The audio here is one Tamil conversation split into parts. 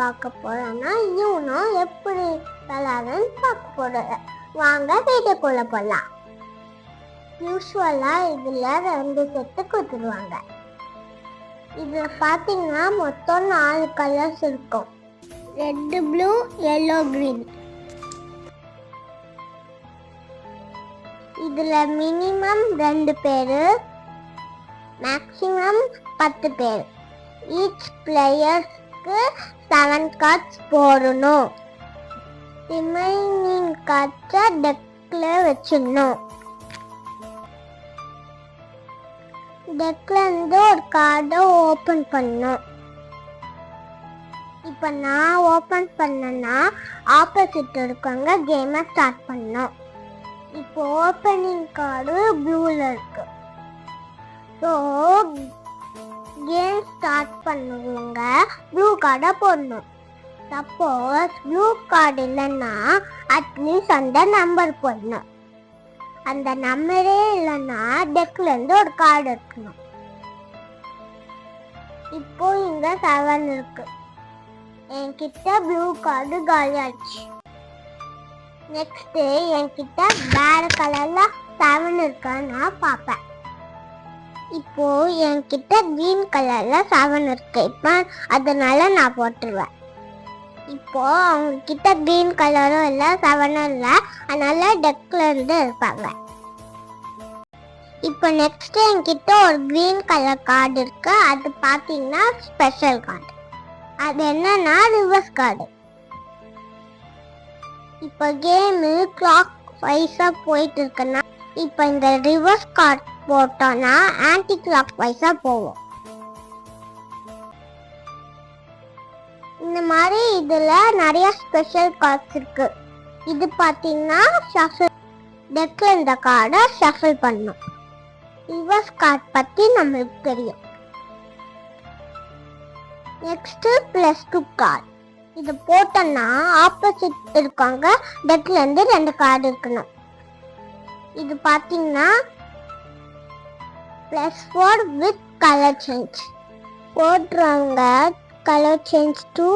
பார்க்க போறோம்னா இவனும் எப்படி விளாடுன்னு பார்க்க போறோம் வாங்க வீட்டுக்குள்ள போகலாம் யூஸ்வலாக இதில் ரெண்டு செட்டு கொடுத்துருவாங்க. இதில் பார்த்தீங்கன்னா மொத்தம் நாலு கலர்ஸ் இருக்கும். ரெட் ப்ளூ எல்லோ க்ரீன் இதில் மினிமம் ரெண்டு பேர் மேக்ஸிமம் பத்து பேர். ஈச் பிளேயர்ஸ்க்கு செவன் கார்ட்ஸ் போடணும். ரிமைனிங் கார்ட்ஸை டெக்கில் வச்சிடணும். டெக்லேருந்து ஒரு கார்டை ஓப்பன் பண்ணணும். இப்போ நான் ஓப்பன் பண்ணேன்னா ஆப்போசிட் இருக்கவங்க கேமை ஸ்டார்ட் பண்ணணும். இப்போ ஓப்பனிங் கார்டு ப்ளூவில் இருக்கு. ஸோ கேம் ஸ்டார்ட் பண்ணுவீங்க? ப்ளூ கார்டை போடணும். சப்போஸ் ப்ளூ கார்டு இல்லைன்னா அட்லீஸ்ட் அந்த நம்பர் போடணும். அந்த நம்பரே இல்லைன்னா டெக்லேருந்து ஒரு கார்டு இருக்கணும் இப்போ இங்க செவன் இருக்கு. என்கிட்ட ப்ளூ கார்டு காலியாச்சு நெக்ஸ்ட்டு என்கிட்ட வேறு கலரில் செவன் இருக்கான்னு நான் பார்ப்பேன். இப்போ என்கிட்ட கிரீன் கலர்ல செவன் இருக்கு. இப்போ அதனால நான் போட்டுருவேன். இப்போ அவங்க கிட்ட கிரீன் கலரும் இல்லை செவனும் இல்லை. அதனால டெக்ல இருந்து இருப்பாங்க இப்போ நெக்ஸ்ட் என்கிட்ட ஒரு கிரீன் கலர் கார்டு இருக்கு. அது பார்த்தீங்கன்னா ஸ்பெஷல் கார்டு அது என்னன்னா ரிவர்ஸ் கார்டு இப்போ கேமு கிளாக் வைஸாக போயிட்டு இருக்குன்னா இப்போ இந்த ரிவர்ஸ் கார்டு போட்டோம்னா ஆன்டி கிளாக் வைஸாக போவோம் இந்த மாதிரி இதில் நிறைய ஸ்பெஷல் கார்ட்ஸ் இருக்கு. இது பார்த்தீங்கன்னா ஷஃபில் டெக்கில் இந்த கார்டை ஷஃபில் பண்ணும். ரிவர்ஸ் கார்ட் பற்றி நம்மளுக்கு தெரியும். நெக்ஸ்ட்டு ப்ளஸ் டூ கார்டு இது போட்டோன்னா ஆப்போசிட் இருக்காங்க டெக்லேருந்து ரெண்டு கார்டு இருக்கணும். இது பார்த்தீங்கன்னா plus four with colour change போடுறவங்க கலர் சேஞ்ச் டூ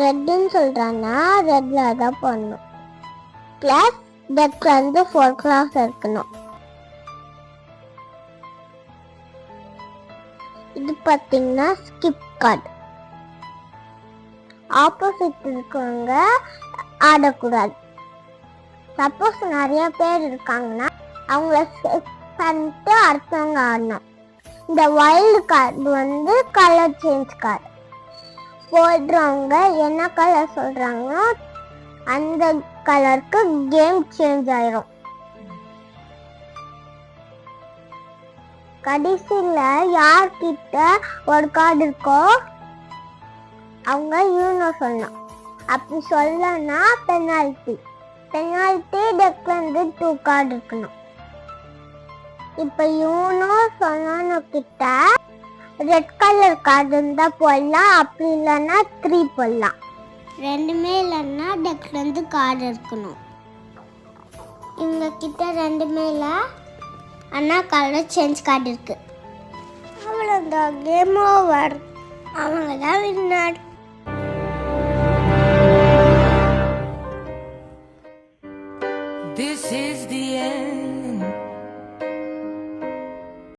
ரெட்டுன்னு சொல்கிறாங்கன்னா ரெட்டில் தான் போடணும். ப்ளஸ் டெக்கில் வந்து ஃபோர் கிளாஸ் இருக்கணும். இது பார்த்தீங்கன்னா ஸ்கிப் கார்டு ஆப்போசிட் இருக்கவங்க ஆடக்கூடாது. சப்போஸ் நிறைய பேர் இருக்காங்கன்னா அவங்கள பண்ணிட்டு அடுத்தவங்க ஆடணும். இந்த வைல்டு கார்டு வந்து கலர் சேஞ்ச் கார்டு போடுறவங்க என்ன கலர் சொல்கிறாங்களோ அந்த கலருக்கு கேம் சேஞ்ச் ஆயிரும். கடைசியில் யார்கிட்ட ஒரு கார்டு இருக்கோ அவங்க யூனோ சொல்லணும். அப்படி சொல்லனா பெனால்ட்டி பெனால்ட்டி டெக் வந்து டூ கார்டு இருக்கணும். இப்போ யூனோ சொன்னவனு கிட்ட ரெட் கலர் கார்டு இருந்தால் போடலாம் அப்படி இல்லைன்னா த்ரீ போடலாம். ரெண்டுமே இல்லைன்னா டெக்லேருந்து கார்டு இருக்கணும் இவங்க கிட்ட ரெண்டுமே இல்லை ஆனால் கலர் சேஞ்ச் கார்டு இருக்கு. அவ்வளோதான் கேம் ஓவர் அவங்க தான் வின்னார்